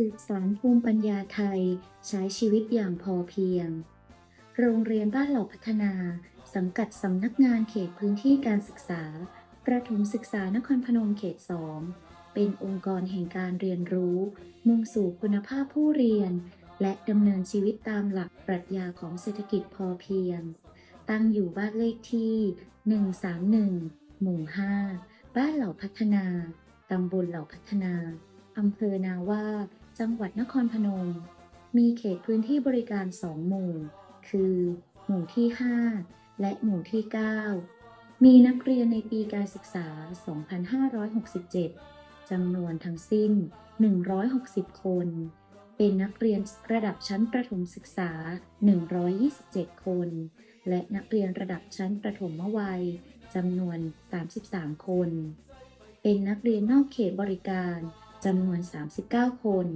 สืบสานภูมิปัญญาไทยใช้ชีวิตอย่างพอเพียง โรงเรียนบ้านเหล่าพัฒนา สังกัดสำนักงานเขตพื้นที่การศึกษา ประถมศึกษานครพนมเขต2เป็นองค์กรแห่งการเรียนรู้ มุ่งสู่คุณภาพผู้เรียน และดำเนินชีวิตตามหลักปรัชญาของเศรษฐกิจพอเพียง ตั้งอยู่บ้านเลขที่ 131 หมู่ 5 บ้านเหล่าพัฒนา ตำบลเหล่าพัฒนาอำเภอนาว่า จังหวัดนครพนม มีเขตพื้นที่บริการ2หมู่ คือ หมู่ที่ 5 และหมู่ที่ 9 มีนักเรียนในปีการศึกษา 2567 จำนวนทั้งสิ้น 160 คน เป็นนักเรียนระดับชั้นประถมศึกษา 127 คน และนักเรียนระดับชั้นประถมวัยจำนวน 33 คน เป็นนักเรียนนอกเขตบริการ จำนวน 39 คน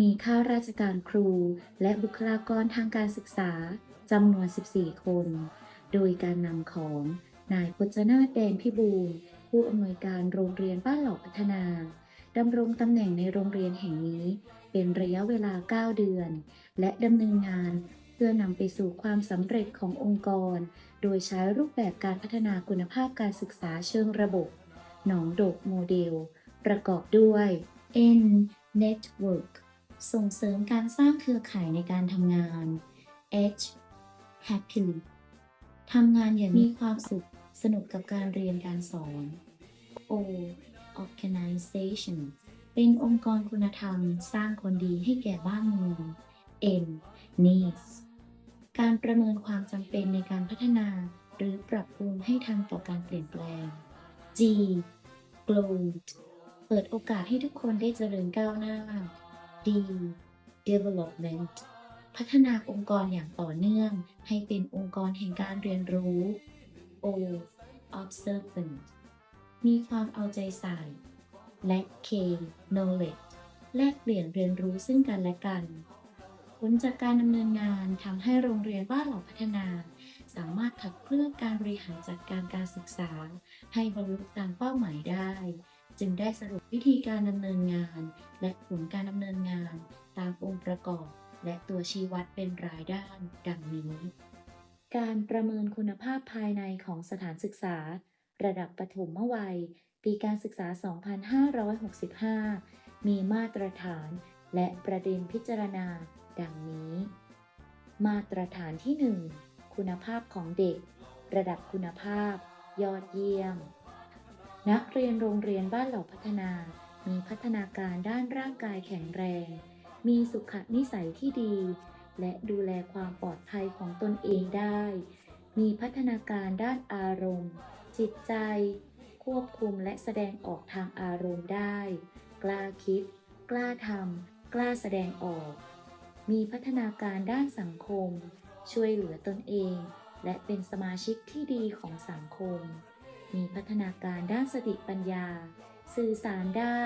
มีข้าราชการครูและบุคลากรทางการศึกษาจำนวน 14 คน โดยการนำของนายพจนาถแดนพิบูลผู้อำนวยการโรงเรียนบ้านเหล่าพัฒนาดำรงตำแหน่งในโรงเรียนแห่งนี้ เป็นระยะเวลา 9 เดือน และดำเนินงานเพื่อนำไปสู่ความสำเร็จขององค์กร โดยใช้รูปแบบการพัฒนาคุณภาพการศึกษาเชิงระบบ หนองดกโมเดล ประกอบด้วย N Network ส่งเสริมการสร้างเครือข่ายในการทำงาน H Happily ทำงานอย่างมีความสุขสนุกกับการเรียนการสอน O Organization เป็นองค์กรคุณธรรมสร้างคนดีให้แก่บ้านเมือง N Needs การประเมินความจำเป็นในการพัฒนาหรือปรับปรุงให้ทันต่อการเปลี่ยนแปลง G Growth เปิดโอกาสให้ทุกคนได้เจริญก้าวหน้า D Development พัฒนาองค์กรอย่างต่อเนื่อง ให้เป็นองค์กรแห่งการเรียนรู้ O Observant มีความเอาใจใส่ และ K Knowledge แลกเปลี่ยนเรียนรู้ซึ่งกันและกัน ผลจากการดำเนินงานทำให้โรงเรียนบ้านเหล่าพัฒนา สามารถขับเคลื่อนการบริหารจัดการการศึกษา ให้บรรลุตามเป้าหมายได้ จึงได้สรุปวิธีการดำเนินงาน และผลการดำเนินงาน ตามองค์ประกอบ และตัวชี้วัดเป็นรายด้าน ดังนี้ การประเมินคุณภาพภายในของสถานศึกษา ระดับประถมวัย ปีการศึกษา 2565 มีมาตรฐาน และประเด็นพิจารณา ดังนี้ มาตรฐานที่ 1 คุณภาพของเด็ก ระดับคุณภาพ ยอดเยี่ยม นักเรียนโรงเรียนบ้านเหล่าพัฒนา มีพัฒนาการด้านร่างกายแข็งแรง มีสุขนิสัยที่ดี และดูแลความปลอดภัยของตนเองได้ มีพัฒนาการด้านอารมณ์ จิตใจ ควบคุมและแสดงออกทางอารมณ์ได้ กล้าคิด กล้าทำกล้าแสดงออก มีพัฒนาการด้านสังคม ช่วยเหลือตนเอง และเป็นสมาชิกที่ดีของสังคม มีพัฒนาการด้านสติปัญญา สื่อสารได้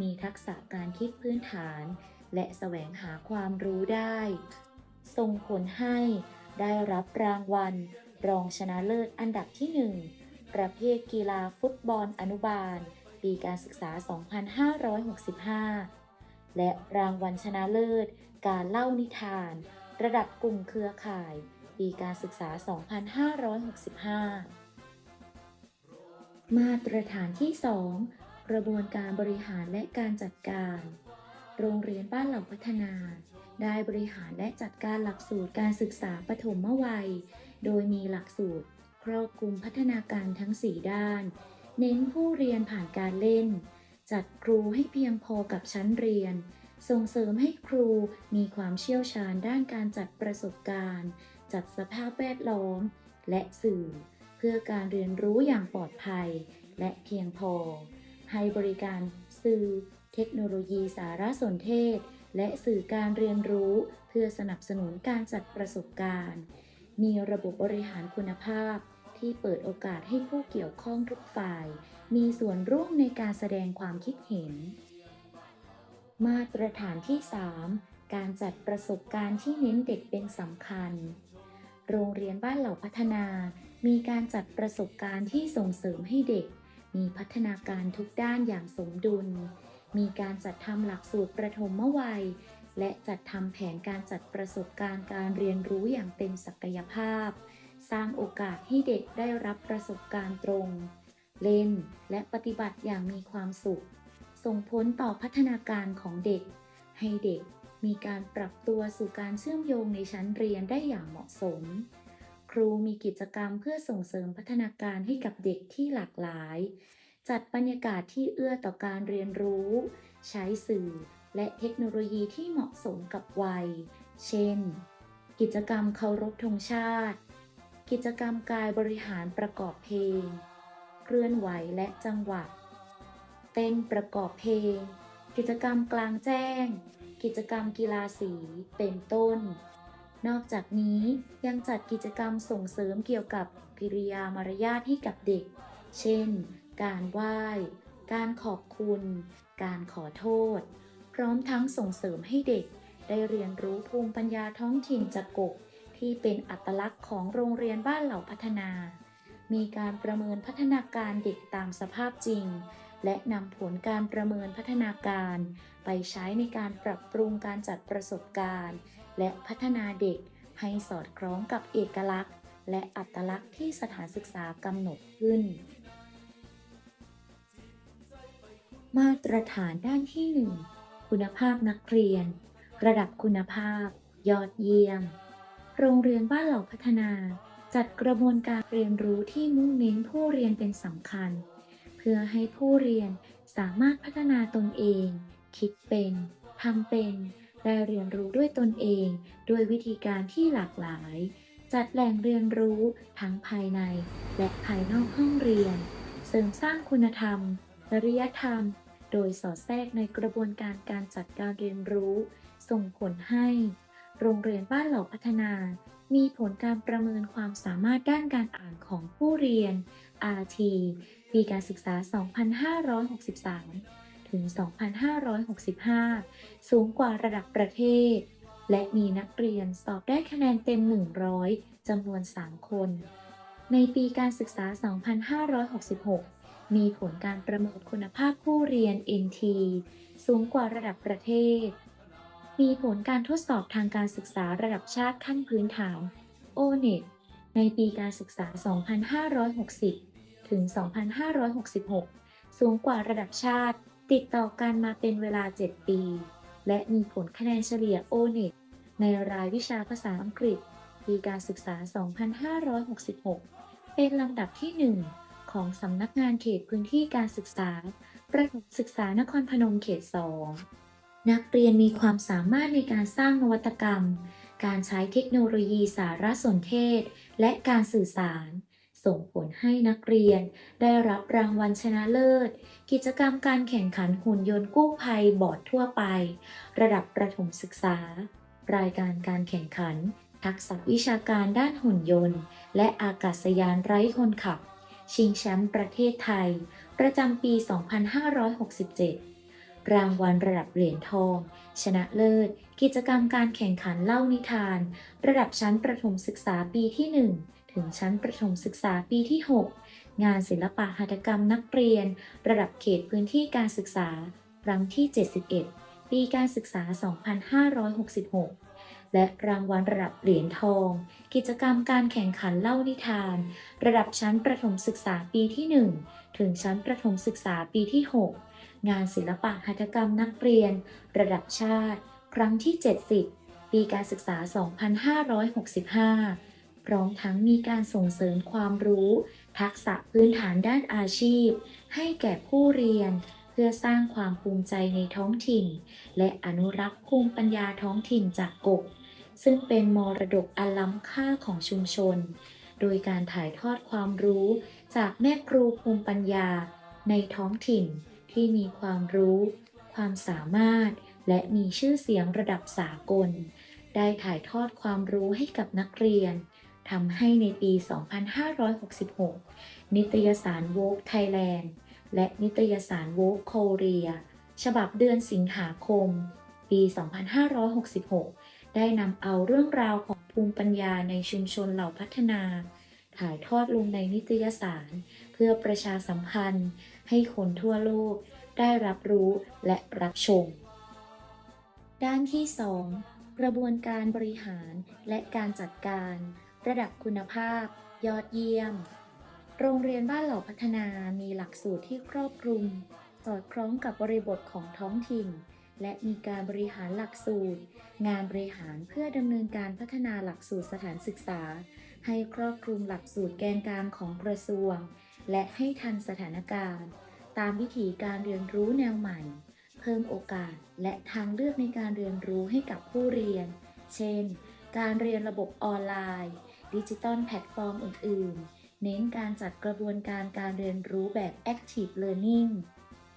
มีทักษะการคิดพื้นฐาน และแสวงหาความรู้ได้ ส่งผลให้ได้รับรางวัล รองชนะเลิศอันดับที่ 1 ประเภทกีฬาฟุตบอลอนุบาล ปีการศึกษา 2565 และรางวัลชนะเลิศ การเล่านิทาน ระดับกลุ่มเครือข่าย ปีการศึกษา 2565 มาตรฐานที่ 2 กระบวนการบริหารและการจัดการ โรงเรียนบ้านเหล่าพัฒนา ได้บริหารและจัดการหลักสูตรการศึกษาปฐมวัย โดยมีหลักสูตร ครอบคลุมพัฒนาการทั้ง 4 ด้าน เน้นผู้เรียนผ่านการเล่น จัดครูให้เพียงพอกับชั้นเรียน ส่งเสริมให้ครูมีความเชี่ยวชาญด้านการจัดประสบการณ์ จัดสภาพแวดล้อม และสื่อ เพื่อการเรียนรู้อย่างปลอดภัย และเพียงพอ ให้บริการสื่อ เทคโนโลยีสารสนเทศ และสื่อการเรียนรู้ เพื่อสนับสนุนการจัดประสบการณ์ มีระบบบริหารคุณภาพ ที่เปิดโอกาสให้ผู้เกี่ยวข้องทุกฝ่าย มีส่วนร่วมในการแสดงความคิดเห็น มาตรฐานที่ 3 การจัดประสบการณ์ที่เน้นเด็กเป็นสำคัญ โรงเรียนบ้านเหล่าพัฒนา มีการจัดประสบการณ์ที่ส่งเสริมให้เด็ก มีพัฒนาการทุกด้านอย่างสมดุล มีการจัดทำหลักสูตรประถมวัย และจัดทำแผนการจัดประสบการณ์การเรียนรู้อย่างเต็มศักยภาพ สร้างโอกาสให้เด็กได้รับประสบการณ์ตรง เล่น และปฏิบัติอย่างมีความสุข ส่งผลต่อพัฒนาการของเด็ก ให้เด็กมีการปรับตัวสู่การเชื่อมโยงในชั้นเรียนได้อย่างเหมาะสม ครูมีกิจกรรมเพื่อส่งเสริมพัฒนาการให้กับเด็กที่หลากหลาย จัดบรรยากาศที่เอื้อต่อการเรียนรู้ ใช้สื่อ และเทคโนโลยีที่เหมาะสมกับวัย เช่น กิจกรรมเคารพธงชาติ กิจกรรมกายบริหารประกอบเพลง เคลื่อนไหวและจังหวะ เต้นประกอบเพลง กิจกรรมกลางแจ้ง กิจกรรมกีฬาสี เป็นต้น นอกจากนี้ยังจัดกิจกรรมส่งเสริมเกี่ยวกับกิริยามารยาทให้กับเด็ก เช่น การไหว้ การขอบคุณ การขอโทษ พร้อมทั้งส่งเสริมให้เด็ก ได้เรียนรู้ภูมิปัญญาท้องถิ่นจากกก ที่เป็นอัตลักษณ์ของโรงเรียนบ้านเหล่าพัฒนา มีการประเมินพัฒนาการเด็กตามสภาพจริง และนำผลการประเมินพัฒนาการ ไปใช้ในการปรับปรุงการจัดประสบการณ์ และพัฒนาเด็กให้สอดคล้องกับเอกลักษณ์ และอัตลักษณ์ที่สถานศึกษากำหนดขึ้น มาตรฐานด้านที่ 1 คุณภาพนักเรียน ระดับคุณภาพ ยอดเยี่ยม โรงเรียนบ้านเหล่าพัฒนาจัดกระบวนการเรียนรู้ที่มุ่งเน้นผู้เรียนเป็นสำคัญ เพื่อให้ผู้เรียนสามารถพัฒนาตนเอง คิดเป็น ทำเป็น ได้เรียนรู้ด้วยตนเอง ด้วยวิธีการที่หลากหลาย จัดแหล่งเรียนรู้ทั้งภายใน และภายนอกห้องเรียน เสริมสร้างคุณธรรมจริยธรรม โดยสอดแทรกในกระบวนการการจัดการเรียนรู้ ส่งผลให้ โรงเรียนบ้านเหล่าพัฒนา มีผลการประเมินความสามารถด้านการอ่านของผู้เรียน RT ปีการศึกษา 2563 ถึง 2565 สูงกว่าระดับประเทศ และมีนักเรียนสอบได้คะแนนเต็ม 100 จำนวน 3 คน ในปีการศึกษา 2566 มีผลการประเมินคุณภาพผู้เรียน NT สูงกว่าระดับประเทศ มีผลการทดสอบทางการศึกษาระดับชาติขั้นพื้นฐาน ONET ในปีการศึกษา 2560 ถึง 2566 สูงกว่าระดับชาติ ติดต่อกันมาเป็นเวลา 7 ปี และมีผลคะแนนเฉลี่ย ONET ในรายวิชาภาษาอังกฤษปีการศึกษา 2566 เป็นลำดับที่ 1 ของสำนักงานเขตพื้นที่การศึกษา ประถมศึกษานครพนมเขต 2 นักเรียนมีความสามารถในการสร้างนวัตกรรม การใช้เทคโนโลยีสารสนเทศ และการสื่อสาร ส่งผลให้นักเรียน ได้รับรางวัลชนะเลิศ กิจกรรมการแข่งขันหุ่นยนต์กู้ภัยบอร์ดทั่วไป ระดับประถมศึกษา รายการการแข่งขัน ทักษะวิชาการด้านหุ่นยนต์ และอากาศยานไร้คนขับ ชิงแชมป์ประเทศไทย ประจำปี 2567 รางวัลระดับเหรียญทอง ชนะเลิศ กิจกรรมการแข่งขันเล่านิทาน ระดับชั้นประถมศึกษาปีที่ 1 ถึงชั้นประถมศึกษาปีที่ 6 งานศิลปะหัตถกรรมนักเรียน ระดับเขตพื้นที่การศึกษา ครั้งที่ 71 ปีการศึกษา 2566 และรางวัลระดับเหรียญทอง กิจกรรมการแข่งขันเล่านิทาน ระดับชั้นประถมศึกษาปีที่ 1 ถึงชั้นประถมศึกษาปีที่ 6 งานศิลปะหัตถกรรมนักเรียน ระดับชาติ ครั้งที่ 70 ปีการศึกษา 2565 พร้อมทั้งมีการส่งเสริมความรู้ ทักษะพื้นฐานด้านอาชีพ ให้แก่ผู้เรียน เพื่อสร้างความภูมิใจในท้องถิ่น และอนุรักษ์ภูมิปัญญาท้องถิ่นจากกกซึ่งเป็นมรดกอันล้ำค่าของชุมชน โดยการถ่ายทอดความรู้จากแม่ครูภูมิปัญญา ในท้องถิ่นที่มีความรู้ ความสามารถ และมีชื่อเสียงระดับสากล ได้ถ่ายทอดความรู้ให้กับนักเรียน ทำให้ในปี 2566 นิตยสารโวกไทยแลนด์ และนิตยสารโวกโคเรีย ฉบับเดือนสิงหาคม ปี 2566 ได้นำเอาเรื่องราวของภูมิปัญญาในชุมชนเหล่าพัฒนา ถ่ายทอดลงในนิตยสาร เพื่อประชาสัมพันธ์ ให้คนทั่วโลกได้รับรู้และรับชม ด้านที่ 2 กระบวนการบริหารและการจัดการ ระดับคุณภาพ ยอดเยี่ยม โรงเรียนบ้านเหล่าพัฒนามีหลักสูตรที่ครอบคลุม สอดคล้องกับบริบทของท้องถิ่น และมีการบริหารหลักสูตร งานบริหารเพื่อดำเนินการพัฒนาหลักสูตรสถานศึกษา ให้ครอบคลุมหลักสูตรแกนกลางของกระทรวง และให้ทันสถานการณ์ ตามวิธีการเรียนรู้แนวใหม่ เพิ่มโอกาสและทางเลือกในการเรียนรู้ให้กับผู้เรียน เช่น การเรียนระบบออนไลน์ ดิจิตอลแพลตฟอร์มอื่น ๆ เน้นการจัดกระบวนการการเรียนรู้แบบ Active Learning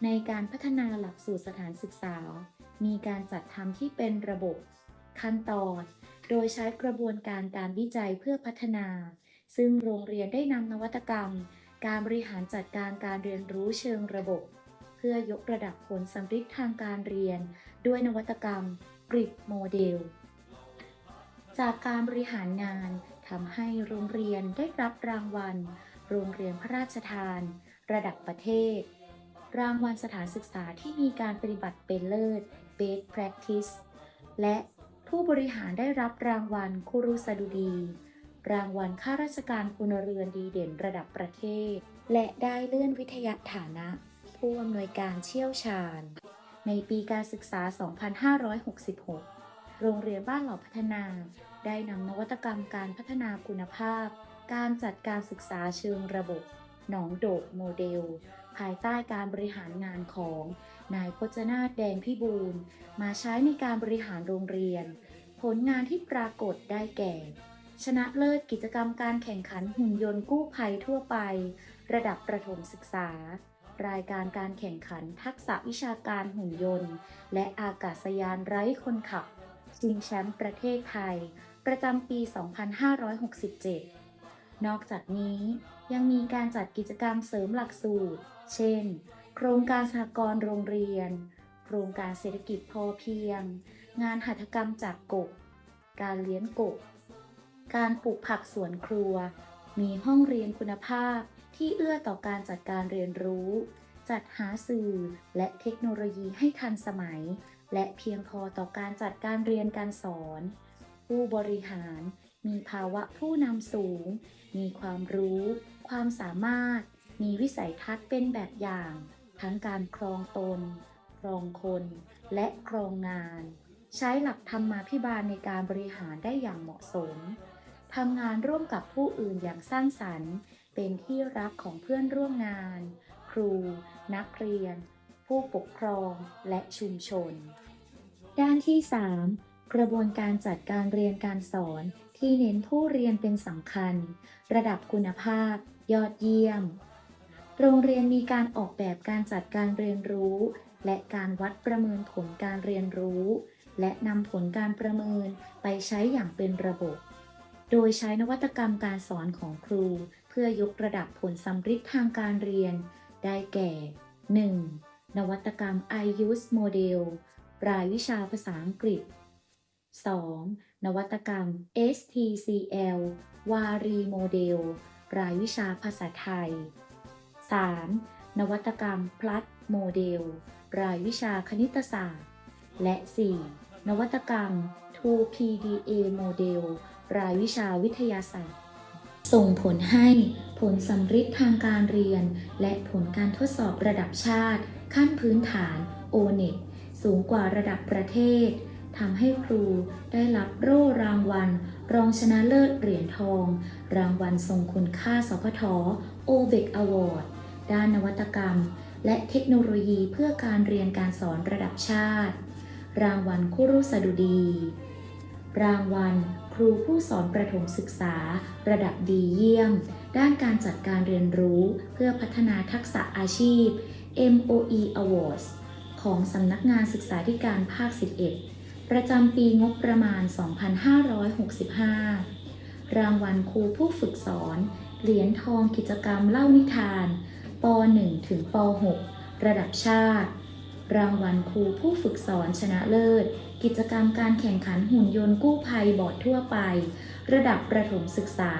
ในการพัฒนาหลักสูตรสถานศึกษา มีการจัดทำที่เป็นระบบ ขั้นตอน โดยใช้กระบวนการการวิจัยเพื่อพัฒนา ซึ่งโรงเรียนได้นำนวัตกรรม การบริหารจัดการการเรียนรู้เชิงระบบ เพื่อยกระดับผลสำฤทธิ์ทางการเรียน ด้วยนวัตกรรมกริดโมเดล จากการบริหารงานำให้โรงเรียนได้รับรางวัล โรงเรียนพระราชทาน ระดับประเทศ รางวัลสถานศึกษาที่มีการปฏิบัติเป็นเลิศ Best Practice และผู้บริหารได้รับรางวัลคุรุสดุดี รางวัลข้าราชการพลเรือนดีเด่นระดับประเทศ และได้เลื่อนวิทยาฐานะ ผู้อำนวยการเชี่ยวชาญ ในปีการศึกษา 2566 โรงเรียนบ้านเหล่าพัฒนา ได้นำนวัตกรรมการพัฒนาคุณภาพ การจัดการศึกษาเชิงระบบหนองโดกโมเดล ภายใต้การบริหารงานของ นายพจนาแดงพิบูลมาใช้ในการบริหารโรงเรียน ผลงานที่ปรากฏได้แก่ ชนะเลิศกิจกรรมการแข่งขันหุ่นยนต์กู้ภัยทั่วไป ระดับประถมศึกษา รายการการแข่งขันทักษะวิชาการหุ่นยนต์ และอากาศยานไร้คนขับชิงแชมป์ประเทศไทย ประจำปี 2567 นอกจากนี้ยังมีการจัดกิจกรรมเสริมหลักสูตร เช่น โครงการสหกรณ์โรงเรียน โครงการเศรษฐกิจพอเพียง งานหัตถกรรมจากกบ การเลี้ยงกบ การปลูกผักสวนครัว มีห้องเรียนคุณภาพที่เอื้อต่อการจัดการเรียนรู้ จัดหาสื่อและเทคโนโลยีให้ทันสมัย และเพียงพอต่อการจัดการเรียนการสอน ผู้บริหาร มีภาวะผู้นำสูง มีความรู้ ความสามารถ มีวิสัยทัศน์เป็นแบบอย่าง ทั้งการครองตน ครองคน และครองงาน ใช้หลักธรรมาภิบาลในการบริหารได้อย่างเหมาะสมทำงานร่วมกับผู้อื่นอย่างสร้างสรรค์ เป็นที่รักของเพื่อนร่วมงาน ครู นักเรียน ผู้ปกครองและชุมชน ด้านที่ 3 กระบวนการจัดการเรียนการสอนที่เน้นผู้เรียนเป็นสำคัญ ระดับคุณภาพ ยอดเยี่ยม โรงเรียนมีการออกแบบการจัดการเรียนรู้ และการวัดประเมินผลการเรียนรู้ และนำผลการประเมินไปใช้อย่างเป็นระบบ โดยใช้นวัตกรรมการสอนของครู เพื่อยกระดับผลสำฤทธิ์ทางการเรียน ได้แก่ 1. นวัตกรรม iUse Model รายวิชาภาษาอังกฤษ 2. นวัตกรรม STCL วารีโมเดล รายวิชาภาษาไทย 3. นวัตกรรม Plus โมเดล รายวิชาคณิตศาสตร์ และ 4. นวัตกรรม 2PDA โมเดล รายวิชาวิทยาศาสตร์ ส่งผลให้ผลสำฤทธิ์ทางการเรียน และผลการทดสอบระดับชาติ ขั้นพื้นฐาน O-NET สูงกว่าระดับประเทศ ทำให้ครูได้รับโล่รางวัล รองชนะเลิศเหรียญทอง รางวัลทรงคุณค่าสพท o b e c Award ด้านนวัตกรรม และเทคโนโลยีเพื่อการเรียนการสอนระดับชาติ รางวัลคุรุสดุดี รางวัล ครูผู้สอนประถมศึกษา ระดับดีเยี่ยม ด้านการจัดการเรียนรู้เพื่อพัฒนาทักษะอาชีพ MOE Awards ของสำนักงานศึกษาธิการภาค 11 ประจำปีงบประมาณ 2565 รางวัลครูผู้ฝึกสอน เหรียญทองกิจกรรมเล่านิทาน ป .1 ถึงป .6 ระดับชาติ รางวัลครูผู้ฝึกสอนชนะเลิศ กิจกรรมการแข่งขันหุ่นยนต์กู้ภัยบอร์ดทั่วไป ระดับประถมศึกษา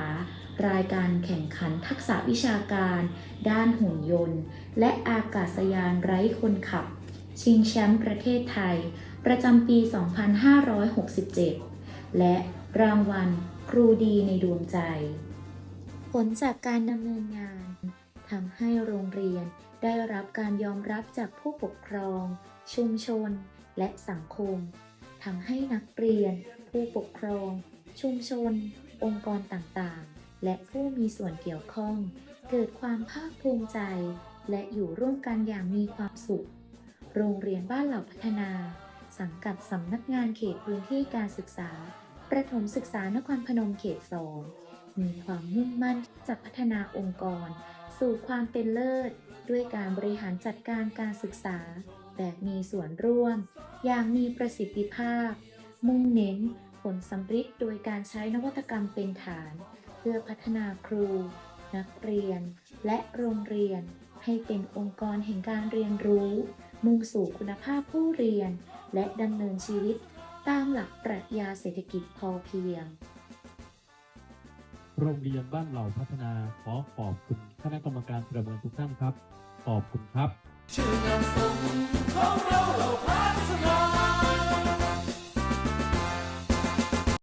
รายการแข่งขันทักษะวิชาการ ด้านหุ่นยนต์ และอากาศยานไร้คนขับ ชิงแชมป์ประเทศไทย ประจำปี 2567 และรางวัลครูดีในดวงใจ ผลจากการดำเนินงานทำให้โรงเรียนได้รับการยอมรับจากผู้ปกครอง ชุมชน และสังคมทำให้นักเรียน ผู้ปกครอง ชุมชน องค์กรต่างๆ และผู้มีส่วนเกี่ยวข้อง เกิดความภาคภูมิใจ และอยู่ร่วมกันอย่างมีความสุข โรงเรียนบ้านเหล่าพัฒนา สังกัดสำนักงานเขตพื้นที่การศึกษา ประถมศึกษานครพนมเขตสองมีความมุ่งมั่นจะพัฒนาองค์กร สู่ความเป็นเลิศ ด้วยการบริหารจัดการการศึกษา แบบมีส่วนร่วม อย่างมีประสิทธิภาพ มุ่งเน้นผลสำฤทธิ์โดยการใช้นวัตกรรมเป็นฐาน เพื่อพัฒนาครู นักเรียน และโรงเรียน ให้เป็นองค์กรแห่งการเรียนรู้ มุ่งสู่คุณภาพผู้เรียน และดำเนินชีวิตตามหลักปรัชญาเศรษฐกิจพอเพียง โรงเรียนบ้านเหล่าพัฒนาขอขอบคุณคณะกรรมการประเมินทุกท่านครับ ขอบคุณครับ ชื่อนามสมของเรา